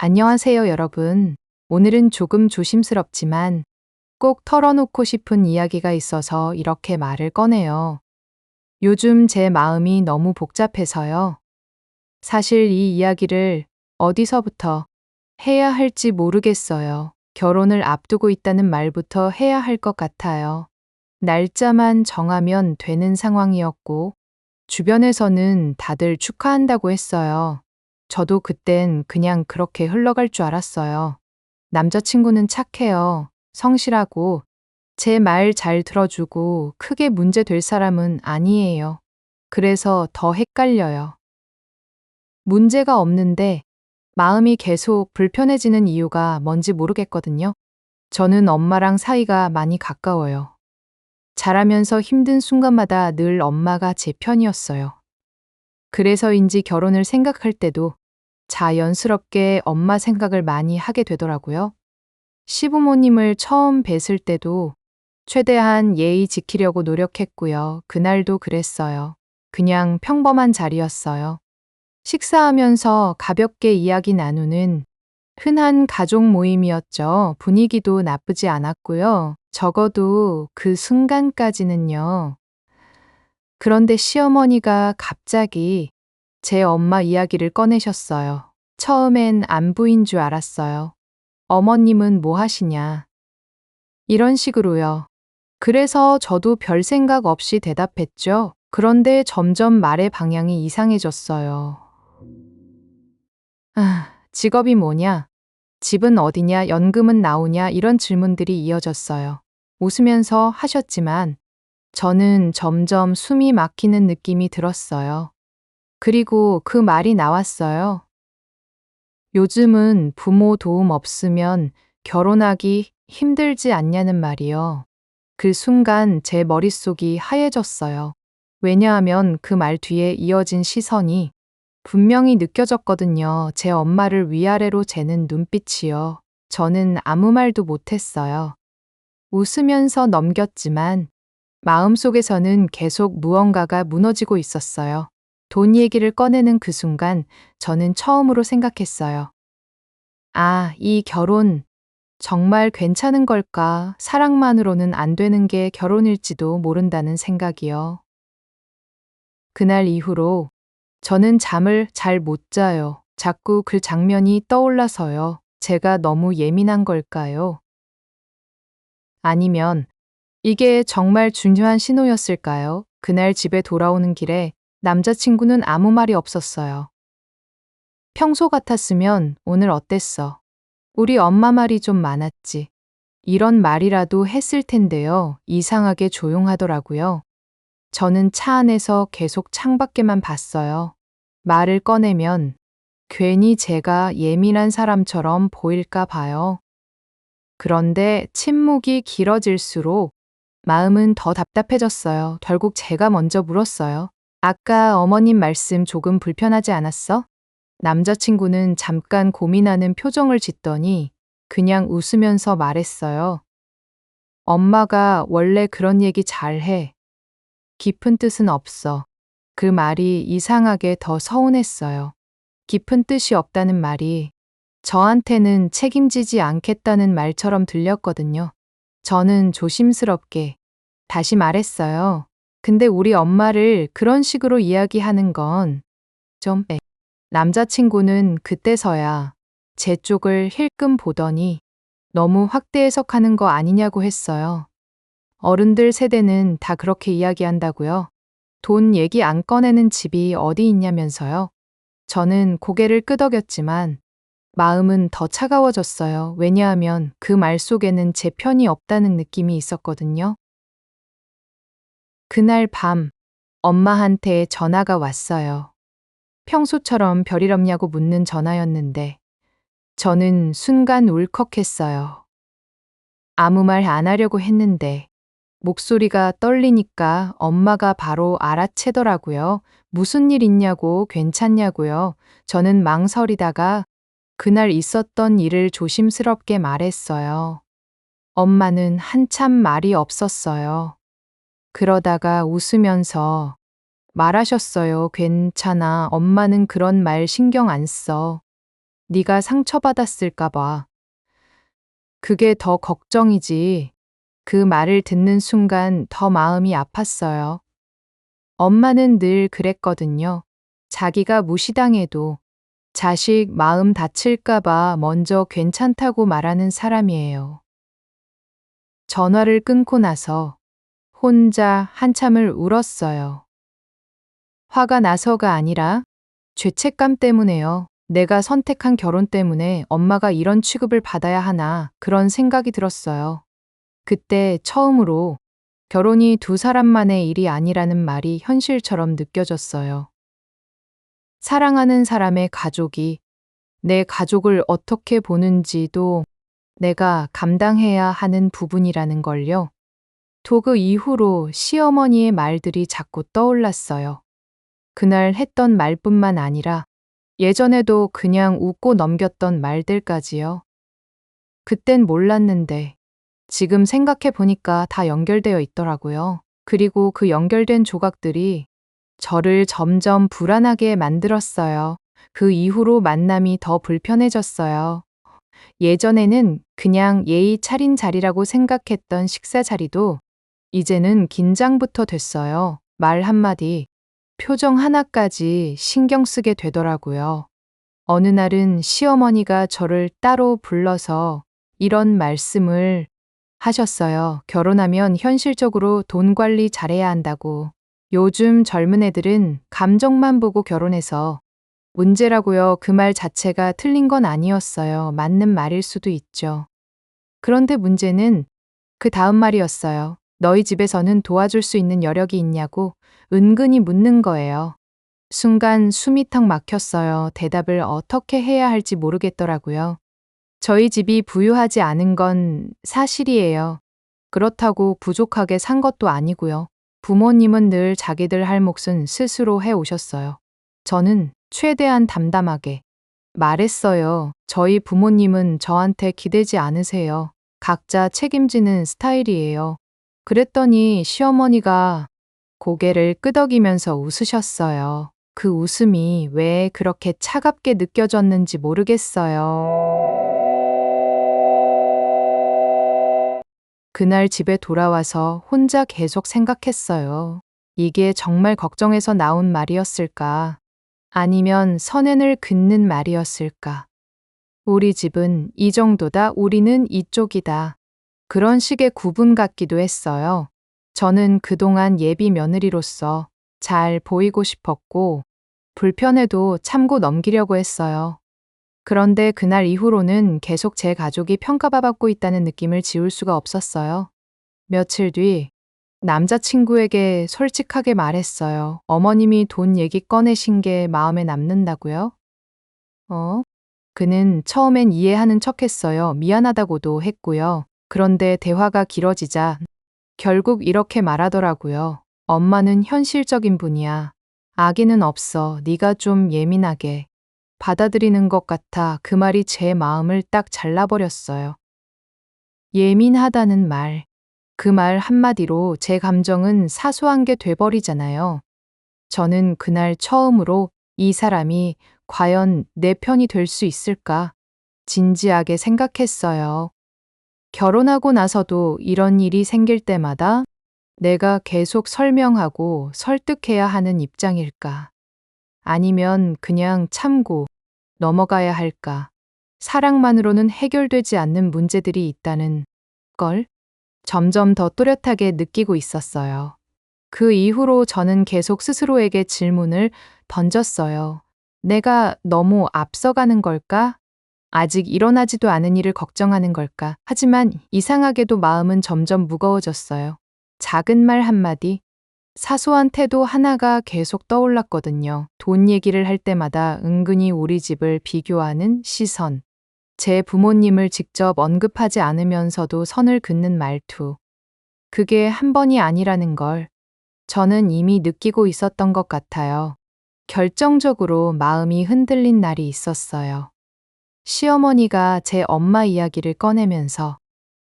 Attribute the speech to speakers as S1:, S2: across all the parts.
S1: 안녕하세요, 여러분. 오늘은 조금 조심스럽지만 꼭 털어놓고 싶은 이야기가 있어서 이렇게 말을 꺼내요. 요즘 제 마음이 너무 복잡해서요. 사실 이 이야기를 어디서부터 해야 할지 모르겠어요. 결혼을 앞두고 있다는 말부터 해야 할 것 같아요. 날짜만 정하면 되는 상황이었고, 주변에서는 다들 축하한다고 했어요. 저도 그땐 그냥 그렇게 흘러갈 줄 알았어요. 남자친구는 착해요. 성실하고, 제 말 잘 들어주고, 크게 문제 될 사람은 아니에요. 그래서 더 헷갈려요. 문제가 없는데, 마음이 계속 불편해지는 이유가 뭔지 모르겠거든요. 저는 엄마랑 사이가 많이 가까워요. 자라면서 힘든 순간마다 늘 엄마가 제 편이었어요. 그래서인지 결혼을 생각할 때도 자연스럽게 엄마 생각을 많이 하게 되더라고요. 시부모님을 처음 뵀을 때도 최대한 예의 지키려고 노력했고요. 그날도 그랬어요. 그냥 평범한 자리였어요. 식사하면서 가볍게 이야기 나누는 흔한 가족 모임이었죠. 분위기도 나쁘지 않았고요. 적어도 그 순간까지는요. 그런데 시어머니가 갑자기 제 엄마 이야기를 꺼내셨어요. 처음엔 안부인 줄 알았어요. 어머님은 뭐 하시냐. 이런 식으로요. 그래서 저도 별 생각 없이 대답했죠. 그런데 점점 말의 방향이 이상해졌어요. 아, 직업이 뭐냐? 집은 어디냐? 연금은 나오냐? 이런 질문들이 이어졌어요. 웃으면서 하셨지만 저는 점점 숨이 막히는 느낌이 들었어요. 그리고 그 말이 나왔어요. 요즘은 부모 도움 없으면 결혼하기 힘들지 않냐는 말이요. 그 순간 제 머릿속이 하얘졌어요. 왜냐하면 그 말 뒤에 이어진 시선이 분명히 느껴졌거든요. 제 엄마를 위아래로 재는 눈빛이요. 저는 아무 말도 못했어요. 웃으면서 넘겼지만 마음속에서는 계속 무언가가 무너지고 있었어요. 돈 얘기를 꺼내는 그 순간 저는 처음으로 생각했어요. 아, 이 결혼 정말 괜찮은 걸까? 사랑만으로는 안 되는 게 결혼일지도 모른다는 생각이요. 그날 이후로 저는 잠을 잘 못 자요. 자꾸 그 장면이 떠올라서요. 제가 너무 예민한 걸까요? 아니면 이게 정말 중요한 신호였을까요? 그날 집에 돌아오는 길에 남자친구는 아무 말이 없었어요. 평소 같았으면 오늘 어땠어? 우리 엄마 말이 좀 많았지. 이런 말이라도 했을 텐데요. 이상하게 조용하더라고요. 저는 차 안에서 계속 창밖에만 봤어요. 말을 꺼내면 괜히 제가 예민한 사람처럼 보일까 봐요. 그런데 침묵이 길어질수록 마음은 더 답답해졌어요. 결국 제가 먼저 물었어요. 아까 어머님 말씀 조금 불편하지 않았어? 남자친구는 잠깐 고민하는 표정을 짓더니 그냥 웃으면서 말했어요. 엄마가 원래 그런 얘기 잘해. 깊은 뜻은 없어. 그 말이 이상하게 더 서운했어요. 깊은 뜻이 없다는 말이 저한테는 책임지지 않겠다는 말처럼 들렸거든요. 저는 조심스럽게 다시 말했어요. 근데 우리 엄마를 그런 식으로 이야기하는 건좀 애. 남자친구는 그때서야 제 쪽을 힐끔 보더니 너무 확대 해석하는 거 아니냐고 했어요. 어른들 세대는 다 그렇게 이야기한다고요. 돈 얘기 안 꺼내는 집이 어디 있냐면서요. 저는 고개를 끄덕였지만 마음은 더 차가워졌어요. 왜냐하면 그 말 속에는 제 편이 없다는 느낌이 있었거든요. 그날 밤 엄마한테 전화가 왔어요. 평소처럼 별일 없냐고 묻는 전화였는데 저는 순간 울컥했어요. 아무 말 안 하려고 했는데 목소리가 떨리니까 엄마가 바로 알아채더라고요. 무슨 일 있냐고 괜찮냐고요. 저는 망설이다가 그날 있었던 일을 조심스럽게 말했어요. 엄마는 한참 말이 없었어요. 그러다가 웃으면서 말하셨어요. 괜찮아. 엄마는 그런 말 신경 안 써. 네가 상처받았을까 봐. 그게 더 걱정이지. 그 말을 듣는 순간 더 마음이 아팠어요. 엄마는 늘 그랬거든요. 자기가 무시당해도 자식 마음 다칠까봐 먼저 괜찮다고 말하는 사람이에요. 전화를 끊고 나서 혼자 한참을 울었어요. 화가 나서가 아니라 죄책감 때문에요. 내가 선택한 결혼 때문에 엄마가 이런 취급을 받아야 하나 그런 생각이 들었어요. 그때 처음으로 결혼이 두 사람만의 일이 아니라는 말이 현실처럼 느껴졌어요. 사랑하는 사람의 가족이 내 가족을 어떻게 보는지도 내가 감당해야 하는 부분이라는 걸요. 또그 이후로 시어머니의 말들이 자꾸 떠올랐어요. 그날 했던 말뿐만 아니라 예전에도 그냥 웃고 넘겼던 말들까지요. 그땐 몰랐는데 지금 생각해 보니까 다 연결되어 있더라고요. 그리고 그 연결된 조각들이 저를 점점 불안하게 만들었어요. 그 이후로 만남이 더 불편해졌어요. 예전에는 그냥 예의 차린 자리라고 생각했던 식사 자리도 이제는 긴장부터 됐어요. 말 한마디, 표정 하나까지 신경 쓰게 되더라고요. 어느 날은 시어머니가 저를 따로 불러서 이런 말씀을 하셨어요. 결혼하면 현실적으로 돈 관리 잘해야 한다고. 요즘 젊은 애들은 감정만 보고 결혼해서 문제라고요. 그 말 자체가 틀린 건 아니었어요. 맞는 말일 수도 있죠. 그런데 문제는 그 다음 말이었어요. 너희 집에서는 도와줄 수 있는 여력이 있냐고 은근히 묻는 거예요. 순간 숨이 턱 막혔어요. 대답을 어떻게 해야 할지 모르겠더라고요. 저희 집이 부유하지 않은 건 사실이에요. 그렇다고 부족하게 산 것도 아니고요. 부모님은 늘 자기들 할 몫은 스스로 해 오셨어요. 저는 최대한 담담하게 말했어요. 저희 부모님은 저한테 기대지 않으세요. 각자 책임지는 스타일이에요. 그랬더니 시어머니가 고개를 끄덕이면서 웃으셨어요. 그 웃음이 왜 그렇게 차갑게 느껴졌는지 모르겠어요. 그날 집에 돌아와서 혼자 계속 생각했어요. 이게 정말 걱정해서 나온 말이었을까? 아니면 선행을 긋는 말이었을까? 우리 집은 이 정도다, 우리는 이쪽이다. 그런 식의 구분 같기도 했어요. 저는 그동안 예비 며느리로서 잘 보이고 싶었고, 불편해도 참고 넘기려고 했어요. 그런데 그날 이후로는 계속 제 가족이 평가받고 있다는 느낌을 지울 수가 없었어요. 며칠 뒤, 남자친구에게 솔직하게 말했어요. 어머님이 돈 얘기 꺼내신 게 마음에 남는다고요? 어? 그는 처음엔 이해하는 척 했어요. 미안하다고도 했고요. 그런데 대화가 길어지자 결국 이렇게 말하더라고요. 엄마는 현실적인 분이야. 아기는 없어. 네가 좀 예민하게 받아들이는 것 같아 그 말이 제 마음을 딱 잘라버렸어요. 예민하다는 말. 그 말 한마디로 제 감정은 사소한 게 돼버리잖아요. 저는 그날 처음으로 이 사람이 과연 내 편이 될 수 있을까 진지하게 생각했어요. 결혼하고 나서도 이런 일이 생길 때마다 내가 계속 설명하고 설득해야 하는 입장일까? 아니면 그냥 참고 넘어가야 할까? 사랑만으로는 해결되지 않는 문제들이 있다는 걸 점점 더 또렷하게 느끼고 있었어요. 그 이후로 저는 계속 스스로에게 질문을 던졌어요. 내가 너무 앞서가는 걸까? 아직 일어나지도 않은 일을 걱정하는 걸까? 하지만 이상하게도 마음은 점점 무거워졌어요. 작은 말 한마디, 사소한 태도 하나가 계속 떠올랐거든요. 돈 얘기를 할 때마다 은근히 우리 집을 비교하는 시선. 제 부모님을 직접 언급하지 않으면서도 선을 긋는 말투. 그게 한 번이 아니라는 걸 저는 이미 느끼고 있었던 것 같아요. 결정적으로 마음이 흔들린 날이 있었어요. 시어머니가 제 엄마 이야기를 꺼내면서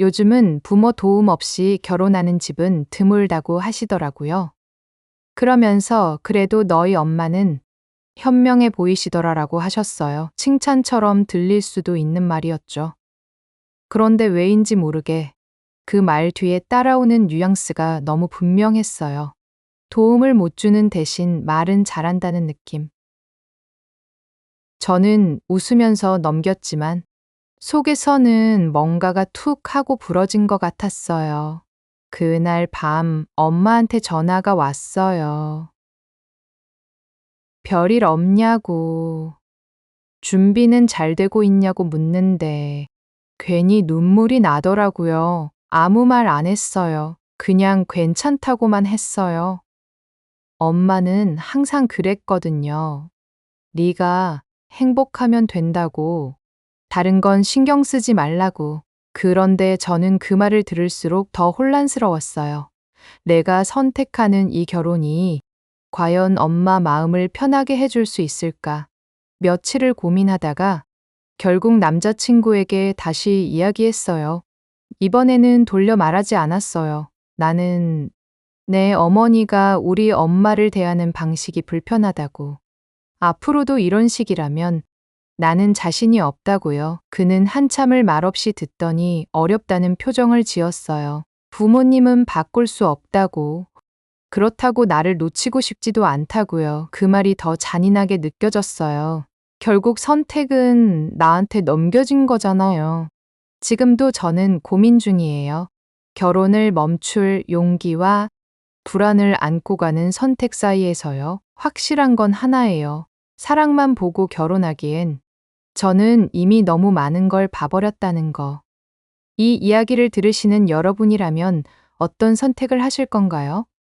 S1: 요즘은 부모 도움 없이 결혼하는 집은 드물다고 하시더라고요. 그러면서 그래도 너희 엄마는 현명해 보이시더라라고 하셨어요. 칭찬처럼 들릴 수도 있는 말이었죠. 그런데 왜인지 모르게 그 말 뒤에 따라오는 뉘앙스가 너무 분명했어요. 도움을 못 주는 대신 말은 잘한다는 느낌. 저는 웃으면서 넘겼지만 속에서는 뭔가가 툭 하고 부러진 것 같았어요. 그날 밤 엄마한테 전화가 왔어요. 별일 없냐고. 준비는 잘 되고 있냐고 묻는데 괜히 눈물이 나더라고요. 아무 말 안 했어요. 그냥 괜찮다고만 했어요. 엄마는 항상 그랬거든요. 네가 행복하면 된다고. 다른 건 신경 쓰지 말라고. 그런데 저는 그 말을 들을수록 더 혼란스러웠어요. 내가 선택하는 이 결혼이 과연 엄마 마음을 편하게 해줄 수 있을까? 며칠을 고민하다가 결국 남자친구에게 다시 이야기했어요. 이번에는 돌려 말하지 않았어요. 나는 내 어머니가 우리 엄마를 대하는 방식이 불편하다고. 앞으로도 이런 식이라면 나는 자신이 없다고요. 그는 한참을 말없이 듣더니 어렵다는 표정을 지었어요. 부모님은 바꿀 수 없다고. 그렇다고 나를 놓치고 싶지도 않다고요. 그 말이 더 잔인하게 느껴졌어요. 결국 선택은 나한테 넘겨진 거잖아요. 지금도 저는 고민 중이에요. 결혼을 멈출 용기와 불안을 안고 가는 선택 사이에서요. 확실한 건 하나예요. 사랑만 보고 결혼하기엔 저는 이미 너무 많은 걸 봐버렸다는 거. 이 이야기를 들으시는 여러분이라면 어떤 선택을 하실 건가요?